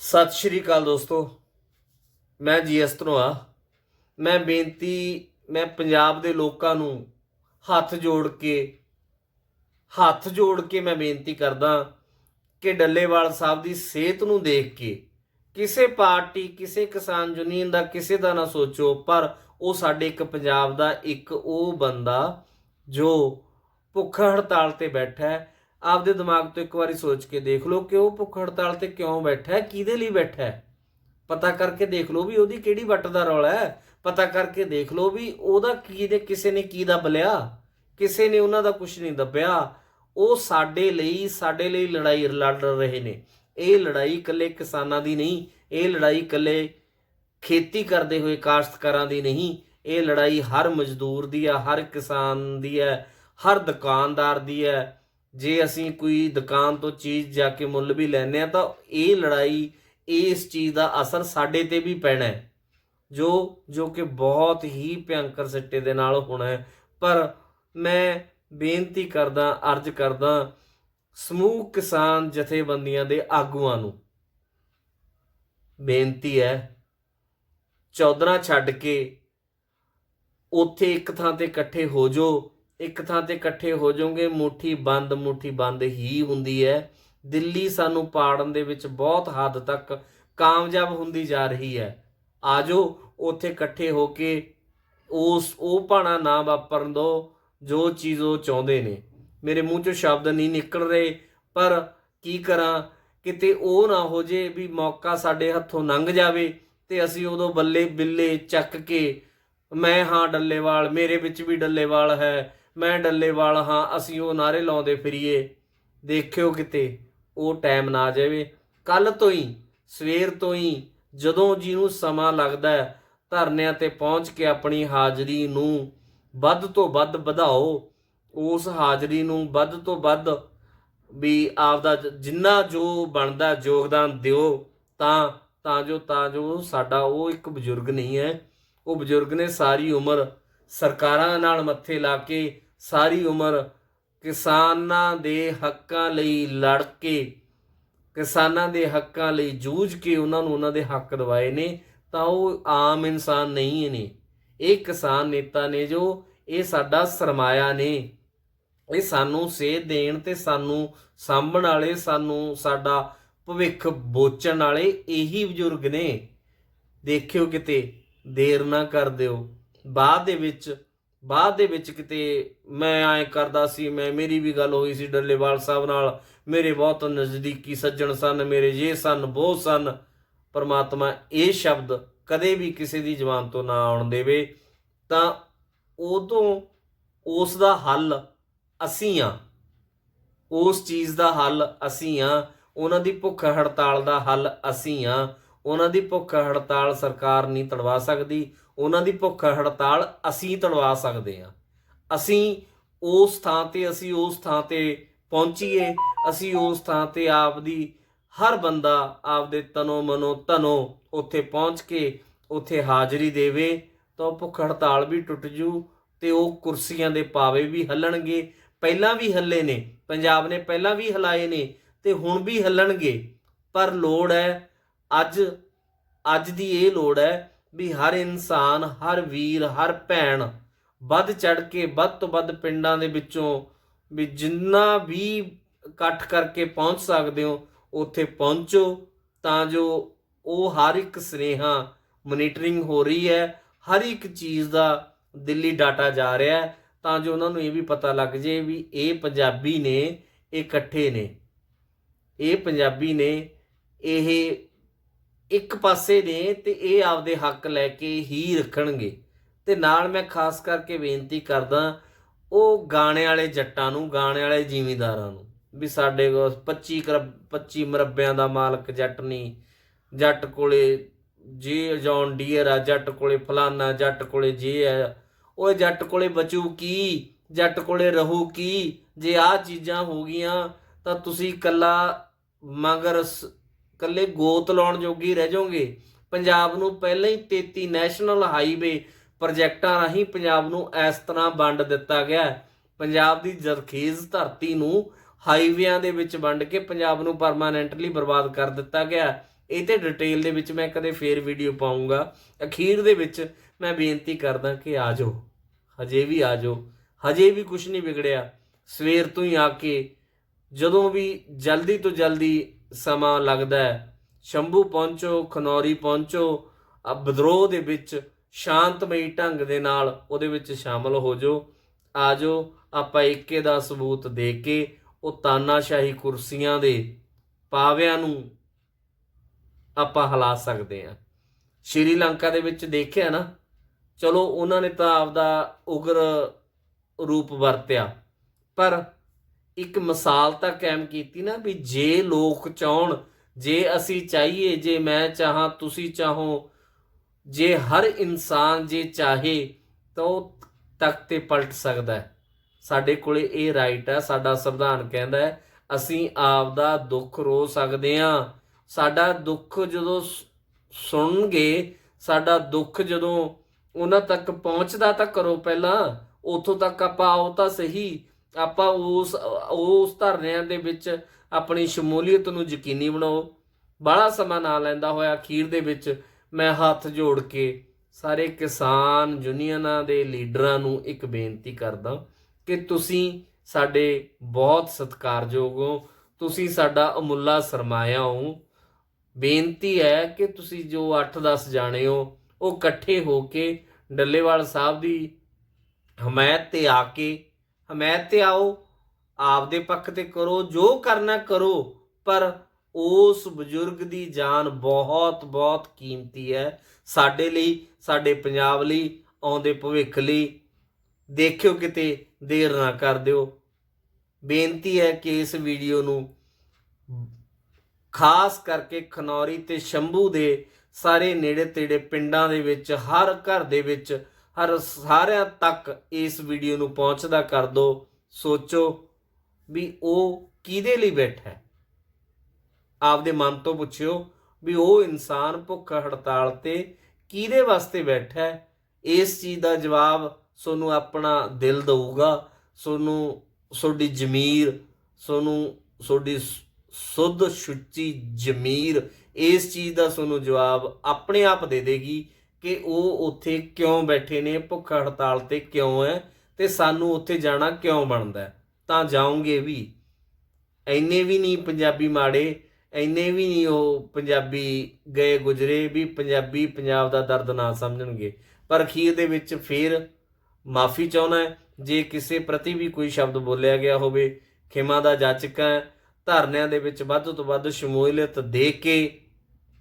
ਸਤਿ ਸ਼੍ਰੀ ਅਕਾਲ ਦੋਸਤੋ। ਮੈਂ ਜੀਐਸ ਧਨੋਆ। ਮੈਂ ਬੇਨਤੀ, ਮੈਂ ਪੰਜਾਬ ਦੇ ਲੋਕਾਂ ਨੂੰ ਹੱਥ ਜੋੜ ਕੇ, ਹੱਥ ਜੋੜ ਕੇ ਮੈਂ ਬੇਨਤੀ ਕਰਦਾ ਕਿ ਡੱਲੇਵਾਲ ਸਾਹਿਬ ਦੀ ਸਿਹਤ ਨੂੰ ਦੇਖ ਕੇ ਕਿਸੇ ਪਾਰਟੀ, ਕਿਸੇ ਕਿਸਾਨ ਯੂਨੀਅਨ ਦਾ ਕਿਸੇ ਦਾ ਨਾ ਸੋਚੋ, ਪਰ ਉਹ ਸਾਡੇ ਇੱਕ ਪੰਜਾਬ ਦਾ ਇੱਕ ਉਹ ਬੰਦਾ ਜੋ ਭੁੱਖ ਹੜਤਾਲ ਤੇ ਬੈਠਾ ਹੈ। ਆਪਦੇ ਦਿਮਾਗ ਤੋਂ ਇੱਕ ਵਾਰੀ ਸੋਚ ਕੇ ਦੇਖ ਲਓ ਕਿ ਉਹ ਭੁੱਖ ਹੜਤਾਲ ਤੇ ਕਿਉਂ ਬੈਠਾ ਹੈ, ਕਿਹਦੇ ਲਈ ਬੈਠਾ ਹੈ? ਪਤਾ ਕਰਕੇ ਦੇਖ ਲਓ ਵੀ ਉਹਦੀ ਕਿਹੜੀ ਵੱਟ ਦਾ ਰੌਲਾ ਹੈ। ਪਤਾ ਕਰਕੇ ਦੇਖ ਲਓ ਵੀ ਉਹਦਾ ਕੀ ਦੇ, ਕਿਸੇ ਨੇ ਕੀ ਦਾ ਬਲਿਆ ਕਿਸੇ ਨੇ ਉਹਨਾਂ ਦਾ ਕੁਝ ਨਹੀਂ ਦੱਬਿਆ। ਉਹ ਸਾਡੇ ਲਈ ਸਾਡੇ ਲਈ ਲੜਾਈ ਲੜ ਰਹੇ ਨੇ। ਇਹ ਲੜਾਈ ਇਕੱਲੇ ਕਿਸਾਨਾਂ ਦੀ ਨਹੀਂ, ਇਹ ਲੜਾਈ ਇਕੱਲੇ ਖੇਤੀ ਕਰਦੇ ਹੋਏ ਕਾਸ਼ਤਕਾਰਾਂ ਦੀ ਨਹੀਂ। ਇਹ ਲੜਾਈ ਹਰ ਮਜ਼ਦੂਰ ਦੀ ਹੈ, ਹਰ ਕਿਸਾਨ ਦੀ ਹੈ, ਹਰ ਦੁਕਾਨਦਾਰ ਦੀ ਹੈ। ਜੇ ਅਸੀਂ ਕੋਈ ਦੁਕਾਨ ਤੋਂ ਚੀਜ਼ ਜਾ ਕੇ ਮੁੱਲ ਵੀ ਲੈਨੇ ਆ ਤਾਂ ਇਹ ਲੜਾਈ ਇਸ ਚੀਜ਼ ਦਾ ਅਸਰ ਸਾਡੇ ਤੇ ਵੀ ਪੈਣਾ ਹੈ, ਜੋ ਜੋ ਕਿ ਬਹੁਤ ਹੀ ਭਿਅੰਕਰ ਸਿੱਟੇ ਦੇ ਨਾਲ ਹੋਣਾ ਹੈ। ਪਰ ਮੈਂ ਬੇਨਤੀ ਕਰਦਾ, ਅਰਜ਼ ਕਰਦਾ ਸਮੂਹ ਕਿਸਾਨ ਜਥੇਬੰਦੀਆਂ ਦੇ ਆਗੂਆਂ ਨੂੰ, ਬੇਨਤੀ ਹੈ ਚੌਧਰਾ ਛੱਡ ਕੇ ਉੱਥੇ ਇੱਕ ਥਾਂ ਤੇ ਇਕੱਠੇ ਹੋ ਜਾਓ ਇੱਕ ਥਾਂ ਤੇ ਇਕੱਠੇ ਹੋ ਜਾਓਗੇ, ਮੁਠੀ ਬੰਦ ਮੁਠੀ ਬੰਦ ਹੀ ਹੁੰਦੀ ਹੈ। ਦਿੱਲੀ ਸਾਨੂੰ ਪਾੜਨ ਦੇ ਵਿੱਚ ਬਹੁਤ ਹੱਦ ਤੱਕ ਕਾਮਯਾਬ ਹੁੰਦੀ ਜਾ ਰਹੀ ਹੈ। ਆਜੋ, ਉੱਥੇ ਇਕੱਠੇ ਹੋ ਕੇ ਉਸ ਉਹ ਭਾਣਾ ਨਾ ਵਾਪਰਨ ਦੋ, ਜੋ ਚੀਜ਼ ਉਹ ਚਾਹੁੰਦੇ ਨੇ। ਮੇਰੇ ਮੂੰਹ ਚੋਂ ਸ਼ਬਦ ਨਹੀਂ ਨਿਕਲ ਰਹੇ, ਪਰ ਕੀ ਕਰਾਂ? ਕਿਤੇ ਉਹ ਨਾ ਹੋ ਜੇ ਵੀ ਮੌਕਾ ਸਾਡੇ ਹੱਥੋਂ ਲੰਘ ਜਾਵੇ ਤੇ ਅਸੀਂ ਉਦੋਂ ਬੱਲੇ ਬਿੱਲੇ ਚੱਕ ਕੇ, ਮੈਂ ਹਾਂ ਡੱਲੇਵਾਲ, ਮੇਰੇ ਵਿੱਚ ਵੀ ਡੱਲੇਵਾਲ ਹੈ। ਮੈਂ ਡੱਲੇਵਾਲ ਹਾਂ, ਅਸੀਂ ਉਹ ਨਾਰੇ ਲਾਉਂਦੇ ਫਿਰੀਏ। ਦੇਖਿਓ ਕਿਤੇ ਉਹ ਟਾਈਮ ਨਾ ਆ ਜਾਵੇ। ਕੱਲ ਤੋਂ ਹੀ, ਸਵੇਰ ਤੋਂ ਹੀ, ਜਦੋਂ ਜਿਹਨੂੰ ਸਮਾਂ ਲੱਗਦਾ ਧਰਨਿਆਂ ਤੇ ਪਹੁੰਚ ਕੇ ਆਪਣੀ ਹਾਜ਼ਰੀ ਨੂੰ ਵੱਧ ਤੋਂ ਵੱਧ ਵਧਾਓ। ਉਸ ਹਾਜ਼ਰੀ ਨੂੰ ਵੱਧ ਤੋਂ ਵੱਧ ਵੀ ਆਪਦਾ ਜ- ਜਿੰਨਾ ਜੋ ਬਣਦਾ ਯੋਗਦਾਨ ਦਿਓ, ਤਾਂ ਤਾਂ ਜੋ ਤਾਂ ਜੋ ਸਾਡਾ ਉਹ ਇੱਕ ਬਜ਼ੁਰਗ ਨਹੀਂ ਹੈ। ਉਹ ਬਜ਼ੁਰਗ ਨੇ ਸਾਰੀ ਉਮਰ ਸਰਕਾਰਾਂ ਨਾਲ ਮੱਥੇ ਲਾ ਕੇ ਸਾਰੀ ਉਮਰ ਕਿਸਾਨਾਂ ਦੇ ਹੱਕਾਂ ਲਈ ਲੜ ਕੇ, ਕਿਸਾਨਾਂ ਦੇ ਹੱਕਾਂ ਲਈ ਜੂਝ ਕੇ ਉਹਨਾਂ ਨੂੰ ਉਹਨਾਂ ਦੇ ਹੱਕ ਦਿਵਾਏ ਨੇ, ਤਾਂ ਉਹ ਆਮ ਇਨਸਾਨ ਨਹੀਂ ਨੇ। ਇਹ ਕਿਸਾਨ ਨੇਤਾ ਨੇ ਜੋ ਇਹ ਸਾਡਾ ਸਰਮਾਇਆ ਨੇ। ਇਹ ਸਾਨੂੰ ਸੇਧ ਦੇਣ ਤੇ ਸਾਨੂੰ ਸਾਂਭਣ ਵਾਲੇ, ਸਾਨੂੰ ਸਾਡਾ ਭਵਿੱਖ ਬੋਚਣ ਵਾਲੇ ਇਹੀ ਬਜ਼ੁਰਗ ਨੇ। ਦੇਖਿਓ ਕਿਤੇ ਦੇਰ ਨਾ ਕਰ ਦਿਓ। ਬਾਅਦ ਦੇ ਵਿੱਚ ਬਾਅਦ ਦੇ ਵਿੱਚ ਕਿਤੇ ਮੈਂ ਐਂ ਕਰਦਾ ਸੀ, ਮੈਂ, ਮੇਰੀ ਵੀ ਗੱਲ ਹੋਈ ਸੀ ਡੱਲੇਵਾਲ ਸਾਹਿਬ ਨਾਲ, ਮੇਰੇ ਬਹੁਤ ਨਜ਼ਦੀਕੀ ਸੱਜਣ ਸਨ, ਮੇਰੇ ਜੇ ਸਨ ਬਹੁਤ ਸਨ। ਪਰਮਾਤਮਾ ਇਹ ਸ਼ਬਦ ਕਦੇ ਵੀ ਕਿਸੇ ਦੀ ਜ਼ੁਬਾਨ ਤੋਂ ਨਾ ਆਉਣ ਦੇਵੇ। ਤਾਂ ਉਦੋਂ ਉਸ ਦਾ ਹੱਲ ਅਸੀਂ ਆ। ਉਸ ਚੀਜ਼ ਦਾ ਹੱਲ ਅਸੀਂ ਆ। ਉਹਨਾਂ ਦੀ ਭੁੱਖ ਹੜਤਾਲ ਦਾ ਹੱਲ ਅਸੀਂ ਆ। ਉਹਨਾਂ ਦੀ ਭੁੱਖ ਹੜਤਾਲ ਸਰਕਾਰ ਨਹੀਂ ਤੜਵਾ ਸਕਦੀ। ਉਹਨਾਂ ਦੀ ਭੁੱਖ ਹੜਤਾਲ ਅਸੀਂ ਤੜਵਾ ਸਕਦੇ ਹਾਂ। ਅਸੀਂ ਉਸ ਥਾਂ ਤੇ, ਅਸੀਂ ਉਸ ਥਾਂ ਤੇ ਪਹੁੰਚੀਏ, ਅਸੀਂ ਉਸ ਥਾਂ ਤੇ ਆਪਦੀ ਹਰ ਬੰਦਾ ਆਪਦੇ ਤਨੋ ਮਨੋ ਤਨੋ ਉੱਥੇ ਪਹੁੰਚ ਕੇ ਉੱਥੇ ਹਾਜ਼ਰੀ ਦੇਵੇ ਤਾਂ ਉਹ ਭੁੱਖ ਹੜਤਾਲ ਵੀ ਟੁੱਟ ਜੂ ਤੇ ਉਹ ਕੁਰਸੀਆਂ ਦੇ ਪਾਵੇ ਵੀ ਹੱਲਣਗੇ। ਪਹਿਲਾਂ ਵੀ ਹੱਲੇ ਨੇ, ਪੰਜਾਬ ਨੇ ਪਹਿਲਾਂ ਵੀ ਹਲਾਏ ਨੇ ਤੇ ਹੁਣ ਵੀ ਹੱਲਣਗੇ। ਪਰ ਲੋੜ ਹੈ, ਅੱਜ ਅੱਜ ਦੀ ਇਹ ਲੋੜ ਹੈ ਵੀ ਹਰ ਇਨਸਾਨ, ਹਰ ਵੀਰ, ਹਰ ਭੈਣ ਵੱਧ ਚੜ ਕੇ, ਵੱਧ ਤੋਂ ਵੱਧ ਪਿੰਡਾਂ ਦੇ ਵਿੱਚੋਂ ਵੀ ਜਿੰਨਾ ਵੀ ਇਕੱਠ ਕਰਕੇ ਪਹੁੰਚ ਸਕਦੇ ਹੋ, ਉੱਥੇ ਪਹੁੰਚੋ ਤਾਂ ਜੋ ਉਹ ਹਰ ਇੱਕ ਸੁਨੇਹਾ ਮੋਨੀਟਰਿੰਗ ਹੋ ਰਹੀ ਹੈ, ਹਰ ਇੱਕ ਚੀਜ਼ ਦਾ ਦਿੱਲੀ ਡਾਟਾ ਜਾ ਰਿਹਾ ਹੈ, ਤਾਂ ਜੋ ਉਹਨਾਂ ਨੂੰ ਇਹ ਵੀ ਪਤਾ ਲੱਗ ਜੇ ਵੀ ਇਹ ਪੰਜਾਬੀ ਨੇ, ਇਹ ਇਕੱਠੇ ਨੇ। ਇਹ ਪੰਜਾਬੀ ਨੇ, ਇਹ ਇੱਕ ਪਾਸੇ ਨੇ ਤੇ ਇਹ ਆਪਦੇ ਹੱਕ ਲੈ ਕੇ ਹੀ ਰੱਖਣਗੇ। ਤੇ ਨਾਲ ਮੈਂ ਖਾਸ ਕਰਕੇ ਬੇਨਤੀ ਕਰਦਾ, ਉਹ ਗਾਣੇ ਵਾਲੇ ਜੱਟਾਂ ਨੂੰ, ਗਾਣੇ ਵਾਲੇ ਜ਼ਿਮੀਂਦਾਰਾਂ ਨੂੰ, ਵੀ ਸਾਡੇ ਕੋਲ 25 ਕਰਬ- 25 ਮਰੱਬਿਆਂ ਦਾ ਮਾਲਕ ਜੱਟ ਨਹੀਂ ਜੱਟ ਕੋਲੇ ਜੇ ਜੌਨ ਡੀਅਰ ਆ, ਜੱਟ ਕੋਲੇ ਫਲਾਨਾ, ਜੱਟ ਕੋਲੇ ਜੇ ਆ ਉਹ ਜੱਟ ਕੋਲੇ ਬਚੂ ਕੀ? ਜੱਟ ਕੋਲੇ ਰਹੂ ਕੀ? ਜੇ ਆ ਚੀਜ਼ਾਂ ਹੋ ਗਈਆਂ, ਤਾਂ ਤੁਸੀਂ ਇਕੱਲਾ ਮਗਰ ਸ- ਕੱਲੇ ਗੋਤ ਲਾਉਣ ਜੋਗੀ ਰਹਿ ਜਾਓਗੇ। ਪੰਜਾਬ ਨੂੰ ਪਹਿਲਾਂ ਹੀ 33 ਨੈਸ਼ਨਲ ਹਾਈਵੇ ਪ੍ਰੋਜੈਕਟਾਂ ਰਾਹੀਂ ਪੰਜਾਬ ਨੂੰ ਇਸ ਤਰ੍ਹਾਂ ਵੰਡ ਦਿੱਤਾ ਗਿਆ ਪੰਜਾਬ ਦੀ ਜ਼ਰਖੀਜ਼ ਧਰਤੀ ਨੂੰ ਹਾਈਵੇਆਂ ਦੇ ਵਿੱਚ ਵੰਡ ਕੇ ਪੰਜਾਬ ਨੂੰ ਪਰਮਾਨੈਂਟਲੀ ਬਰਬਾਦ ਕਰ ਦਿੱਤਾ ਗਿਆ ਇਹ ਤੇ ਡਿਟੇਲ ਦੇ ਵਿੱਚ ਮੈਂ ਕਦੇ ਫੇਰ ਵੀਡੀਓ ਪਾਉਂਗਾ ਅਖੀਰ ਦੇ ਵਿੱਚ ਮੈਂ ਬੇਨਤੀ ਕਰਦਾ ਕਿ ਆ ਜਾਓ। ਹਜੇ ਵੀ ਆ ਜਾਓ। ਹਜੇ ਵੀ ਕੁਝ ਨਹੀਂ ਵਿਗੜਿਆ। ਸਵੇਰ ਤੋਂ ਹੀ ਆ ਕੇ ਜਦੋਂ ਵੀ ਜਲਦੀ ਤੋਂ ਜਲਦੀ ਸਮਾਂ ਲੱਗਦਾ ਹੈ। ਸ਼ੰਭੂ ਪਹੁੰਚੋ, ਖਨੌਰੀ ਪਹੁੰਚੋ। ਆ ਵਿਦਰੋਹ ਦੇ ਵਿੱਚ ਸ਼ਾਂਤਮਈ ਢੰਗ ਦੇ ਨਾਲ ਉਹਦੇ ਵਿੱਚ ਸ਼ਾਮਲ ਹੋ ਜਾਓ। ਆ ਜਾਓ, ਆਪਾਂ ਏਕੇ ਦਾ ਸਬੂਤ ਦੇ ਕੇ ਉਹ ਤਾਨਾਸ਼ਾਹੀ ਕੁਰਸੀਆਂ ਦੇ ਪਾਵਿਆਂ ਨੂੰ ਆਪਾਂ ਹਿਲਾ ਸਕਦੇ ਹਾਂ। ਸ਼੍ਰੀਲੰਕਾ ਦੇ ਵਿੱਚ ਦੇਖਿਆ ਨਾ, ਚਲੋ ਉਹਨਾਂ ਨੇ ਤਾਂ ਆਪਦਾ ਉਗਰ ਰੂਪ ਵਰਤਿਆ, ਪਰ ਇੱਕ ਮਿਸਾਲ ਤਾਂ ਕਾਇਮ ਕੀਤੀ ਨਾ ਵੀ ਜੇ ਲੋਕ ਚਾਹਣ, ਜੇ ਅਸੀਂ ਚਾਹੀਏ, ਜੇ ਮੈਂ ਚਾਹਾਂ, ਤੁਸੀਂ ਚਾਹੋ, ਜੇ ਹਰ ਇਨਸਾਨ ਜੇ ਚਾਹੇ, ਤਾਂ ਉਹ ਤਖਤ ਤੇ ਪਲਟ ਸਕਦਾ ਹੈ। ਸਾਡੇ ਕੋਲੇ ਇਹ ਰਾਈਟ ਹੈ ਸਾਡਾ ਸੰਵਿਧਾਨ ਕਹਿੰਦਾ ਹੈ, ਅਸੀਂ ਆਪ ਦਾ ਦੁੱਖ ਰੋ ਸਕਦੇ ਹਾਂ। ਸਾਡਾ ਦੁੱਖ ਜਦੋਂ ਸੁਣਨਗੇ, ਸਾਡਾ ਦੁੱਖ ਜਦੋਂ ਉਹਨਾਂ ਤੱਕ ਪਹੁੰਚਦਾ ਤਾਂ ਕਰੋ ਪਹਿਲਾਂ, ਉਥੋਂ ਤੱਕ ਆਪਾਂ ਆਓ ਤਾਂ ਸਹੀ। ਆਪਾਂ ਉਸ ਉਸ ਧਰਨਿਆਂ ਦੇ ਵਿੱਚ ਆਪਣੀ ਸ਼ਮੂਲੀਅਤ ਨੂੰ ਯਕੀਨੀ ਬਣਾਓ। ਬਾਹਲਾ ਸਮਾਂ ਨਾ ਲੈਂਦਾ ਹੋਇਆ ਅਖੀਰ ਦੇ ਵਿੱਚ ਮੈਂ ਹੱਥ ਜੋੜ ਕੇ ਸਾਰੇ ਕਿਸਾਨ ਯੂਨੀਅਨਾਂ ਦੇ ਲੀਡਰਾਂ ਨੂੰ ਇੱਕ ਬੇਨਤੀ ਕਰਦਾ ਕਿ ਤੁਸੀਂ ਸਾਡੇ ਬਹੁਤ ਸਤਿਕਾਰਯੋਗ ਹੋ, ਤੁਸੀਂ ਸਾਡਾ ਅਮੁੱਲਾ ਸਰਮਾਇਆ ਹੋ। ਬੇਨਤੀ ਹੈ ਕਿ ਤੁਸੀਂ ਜੋ 8-10 ਜਾਣੇ ਹੋ, ਉਹ ਇਕੱਠੇ ਹੋ ਕੇ ਡੱਲੇਵਾਲ ਸਾਹਿਬ ਦੀ ਹਮਾਇਤ ਤੇ ਆ ਕੇ ਹਮਾਇਤ ਤੇ ਆਓ, ਆਪਦੇ ਪੱਖ ਤੇ ਕਰੋ, ਜੋ ਕਰਨਾ ਕਰੋ, ਪਰ ਉਸ ਬਜ਼ੁਰਗ ਦੀ ਜਾਨ ਬਹੁਤ ਬਹੁਤ ਕੀਮਤੀ ਹੈ। ਸਾਡੇ ਲਈ, ਸਾਡੇ ਪੰਜਾਬ ਲਈ, ਆਉਂਦੇ ਭਵਿੱਖ ਲਈ, ਦੇਖਿਓ ਕਿਤੇ ਦੇਰ ਨਾ ਕਰ ਦਿਓ। ਬੇਨਤੀ ਹੈ ਕਿ ਇਸ ਵੀਡੀਓ ਨੂੰ ਖਾਸ ਕਰਕੇ ਖਨੌਰੀ ਤੇ ਸ਼ੰਭੂ ਦੇ ਸਾਰੇ ਨੇੜੇ ਤੇੜੇ ਪਿੰਡਾਂ ਦੇ ਵਿੱਚ, ਹਰ ਘਰ ਦੇ ਵਿੱਚ ਹਰ ਸਾਰਿਆਂ ਤੱਕ ਇਸ ਵੀਡੀਓ ਨੂੰ ਪਹੁੰਚਦਾ ਕਰ ਦਿਓ ਸੋਚੋ ਵੀ ਉਹ ਕਿਹਦੇ ਲਈ ਬੈਠਾ ਹੈ। ਆਪਦੇ ਮਨ ਤੋਂ ਪੁੱਛਿਓ ਵੀ ਉਹ ਇਨਸਾਨ ਭੁੱਖ ਹੜਤਾਲ ਤੇ ਕਿਹਦੇ ਵਾਸਤੇ ਬੈਠਾ ਹੈ। ਇਸ ਚੀਜ਼ ਦਾ ਜਵਾਬ ਤੁਹਾਨੂੰ ਆਪਣਾ ਦਿਲ ਦਊਗਾ। ਤੁਹਾਨੂੰ ਤੁਹਾਡੀ ਜ਼ਮੀਰ ਤੁਹਾਨੂੰ ਤੁਹਾਡੀ ਸੁੱਧ ਸੁੱਚੀ ਜ਼ਮੀਰ ਇਸ ਚੀਜ਼ ਦਾ ਤੁਹਾਨੂੰ ਜਵਾਬ ਆਪਣੇ ਆਪ ਦੇ ਦੇਗੀ। ਕਿ ਉਹ ਉੱਥੇ ਕਿਉਂ ਬੈਠੇ ਨੇ, ਭੁੱਖ ਹੜਤਾਲ ਤੇ ਕਿਉਂ ਹੈ ਤੇ ਸਾਨੂੰ ਉੱਥੇ ਜਾਣਾ ਕਿਉਂ ਬਣਦਾ ਤਾਂ ਜਾਓਗੇ ਵੀ। ਐਨੇ ਵੀ ਨਹੀਂ ਪੰਜਾਬੀ ਮਾੜੇ ਐਨੇ ਵੀ ਨਹੀਂ ਉਹ ਪੰਜਾਬੀ ਗਏ ਗੁਜਰੇ ਵੀ ਪੰਜਾਬੀ ਪੰਜਾਬ ਦਾ ਦਰਦ ਨਾ ਸਮਝਣਗੇ। ਪਰ ਖੀਰ ਦੇ ਵਿੱਚ ਫੇਰ ਮਾਫੀ ਚਾਹੁੰਦਾ ਜੇ ਕਿਸੇ ਪ੍ਰਤੀ ਵੀ ਕੋਈ ਸ਼ਬਦ ਬੋਲਿਆ ਗਿਆ ਹੋਵੇ, ਖਿਮਾ ਦਾ ਜਾਚਕ ਹੈ, ਧਰਨਿਆਂ ਦੇ ਵਿੱਚ ਵੱਧ ਤੋਂ ਵੱਧ ਸ਼ਮੂਲੀਅਤ ਦੇ ਕੇ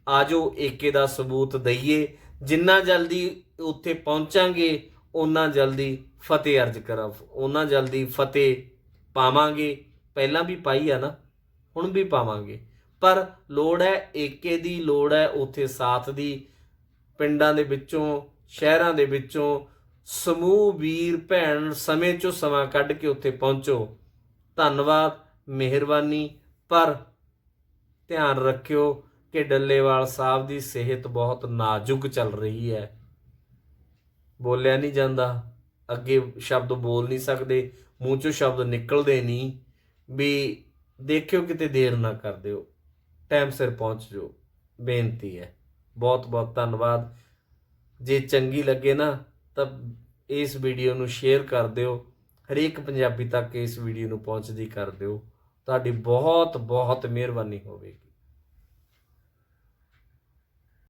ਆਜੋ, ਏਕੇ ਦਾ ਸਬੂਤ ਦਈਏ। ਜਿੰਨਾ ਜਲਦੀ ਉੱਥੇ ਪਹੁੰਚਾਂਗੇ ਉਨਾ ਜਲਦੀ ਫਤਿਹ ਅਰਜ ਕਰਾਂ ਉਨਾ ਜਲਦੀ ਫਤਿਹ ਪਾਵਾਂਗੇ। ਪਹਿਲਾਂ ਵੀ ਪਾਈ ਆ ਨਾ, ਹੁਣ ਵੀ ਪਾਵਾਂਗੇ। ਪਰ ਲੋੜ ਹੈ, ਏਕੇ ਦੀ ਲੋੜ ਹੈ, ਉੱਥੇ ਸਾਥ ਦੀ। ਪਿੰਡਾਂ ਦੇ ਵਿੱਚੋਂ, ਸ਼ਹਿਰਾਂ ਦੇ ਵਿੱਚੋਂ ਸਮੂਹ ਵੀਰ ਭੈਣ ਸਮੇਂ ਚੋਂ ਸਮਾਂ ਕੱਢ ਕੇ ਉੱਥੇ ਪਹੁੰਚੋ। ਧੰਨਵਾਦ, ਮਿਹਰਬਾਨੀ, ਪਰ ਧਿਆਨ ਰੱਖਿਓ ਕਿ ਡੱਲੇਵਾਲ ਸਾਹਿਬ ਦੀ ਸਿਹਤ ਬਹੁਤ ਨਾਜ਼ੁਕ ਚੱਲ ਰਹੀ ਹੈ। ਬੋਲਿਆ ਨਹੀਂ ਜਾਂਦਾ। ਅੱਗੇ ਸ਼ਬਦ ਬੋਲ ਨਹੀਂ ਸਕਦੇ। ਮੂੰਹ ਚੋਂ ਸ਼ਬਦ ਨਿਕਲਦੇ ਨਹੀਂ। ਵੀ ਦੇਖਿਓ ਕਿਤੇ ਦੇਰ ਨਾ ਕਰ ਦਿਓ। ਟਾਈਮ ਸਿਰ ਪਹੁੰਚ ਜਾਓ। ਬੇਨਤੀ ਹੈ। ਬਹੁਤ ਬਹੁਤ ਧੰਨਵਾਦ। ਜੇ ਚੰਗੀ ਲੱਗੇ ਨਾ, ਤਾਂ ਇਸ ਵੀਡੀਓ ਨੂੰ ਸ਼ੇਅਰ ਕਰ ਦਿਓ। ਹਰੇਕ ਪੰਜਾਬੀ ਤੱਕ ਇਸ ਵੀਡੀਓ ਨੂੰ ਪਹੁੰਚਦੀ ਕਰ ਦਿਓ। ਤੁਹਾਡੀ ਬਹੁਤ ਬਹੁਤ ਮਿਹਰਬਾਨੀ ਹੋਵੇਗੀ।